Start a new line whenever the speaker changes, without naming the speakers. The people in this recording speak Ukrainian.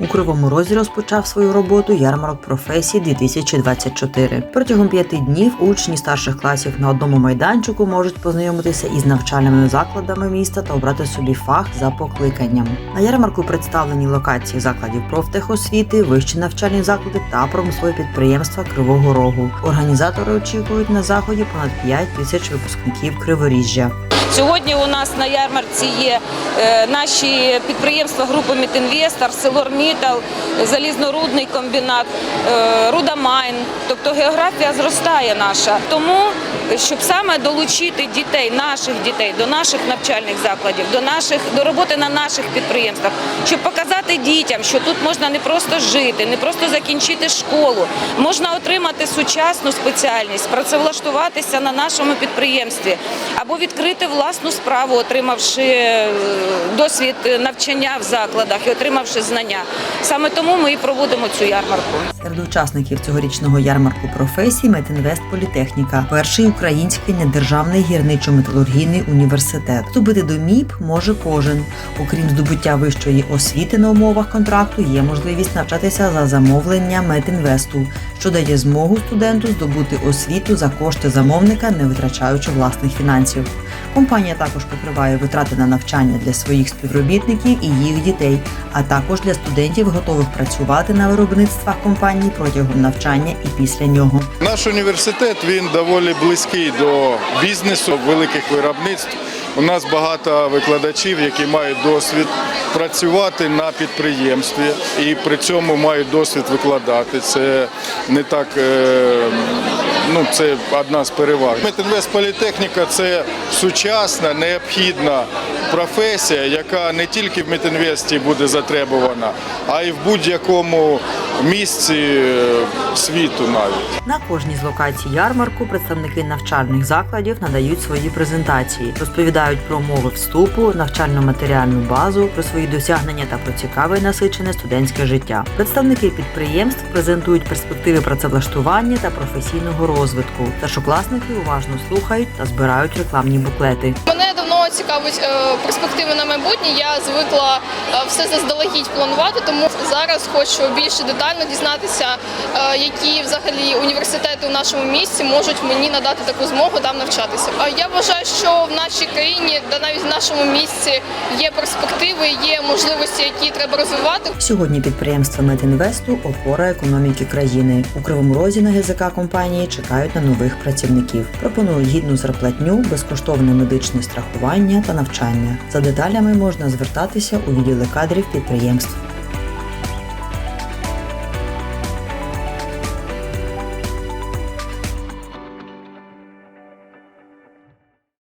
У Кривому Розі розпочав свою роботу ярмарок професій 2024. Протягом п'яти днів учні старших класів на одному майданчику можуть познайомитися із навчальними закладами міста та обрати собі фах за покликанням. На ярмарку представлені локації закладів профтехосвіти, вищі навчальні заклади та промислові підприємства Кривого Рогу. Організатори очікують на заході понад 5 тисяч випускників Криворіжжя.
Сьогодні у нас на ярмарці є е, наші підприємства групи Мітінвест, Арселормітал, залізнорудний комбінат, е, Рудамайн. Тобто географія зростає наша. Тому, щоб саме долучити дітей, наших дітей до наших навчальних закладів, до наших до роботи на наших підприємствах, щоб показати дітям, що тут можна не просто жити, не просто закінчити школу, можна отримати сучасну спеціальність, працевлаштуватися на нашому підприємстві або відкрити власну справу, отримавши е, досвід навчання в закладах і отримавши знання. Саме тому ми і проводимо цю ярмарку.
Серед учасників цьогорічного ярмарку професій Метінвест Політехніка, перший український недержавний гірничо-металургійний університет. Вступити до МІП може кожен. Окрім здобуття вищої освіти на умовах контракту, є можливість навчатися за замовлення Метінвесту, що дає змогу студенту здобути освіту за кошти замовника, не витрачаючи власних фінансів. Компанія також покриває витрати на навчання для своїх співробітників і їх дітей, а також для студентів, готових працювати на виробництвах компанії протягом навчання і після нього.
Наш університет він доволі близький до бізнесу, великих виробництв. У нас багато викладачів, які мають досвід працювати на підприємстві і при цьому мають досвід викладати. Це не так, е, ну це одна з переваг. Метінвестполітехніка це сучасна, необхідна професія, яка не тільки в Метінвесті буде затребувана, а й в будь-якому місці е, світу навіть.
На кожній з локацій ярмарку представники навчальних закладів надають свої презентації, розповідають про умови вступу, навчально-матеріальну базу, про свої досягнення та про цікаве і насичене студентське життя. Представники підприємств презентують перспективи працевлаштування та професійного розвитку. Старшокласники уважно слухають та збирають рекламні буклети.
Мене давно цікавить е, перспективи на майбутнє. Я звикла е, все заздалегідь планувати, тому зараз хочу більше детально дізнатися, е, які взагалі університети у нашому місті можуть мені надати таку змогу там навчатися. Я вважаю, що в нашій країні, та навіть в нашому місті, є перспективи, є можливості, які треба розвивати.
Сьогодні підприємства Метінвесту опора економіки країни. У Кривому Розі на ГЗК компанії чекають на нових працівників. Пропонують гідну зарплатню, безкоштовне медичне страхування та навчання. За деталями можна звертатися у відділи кадрів підприємств.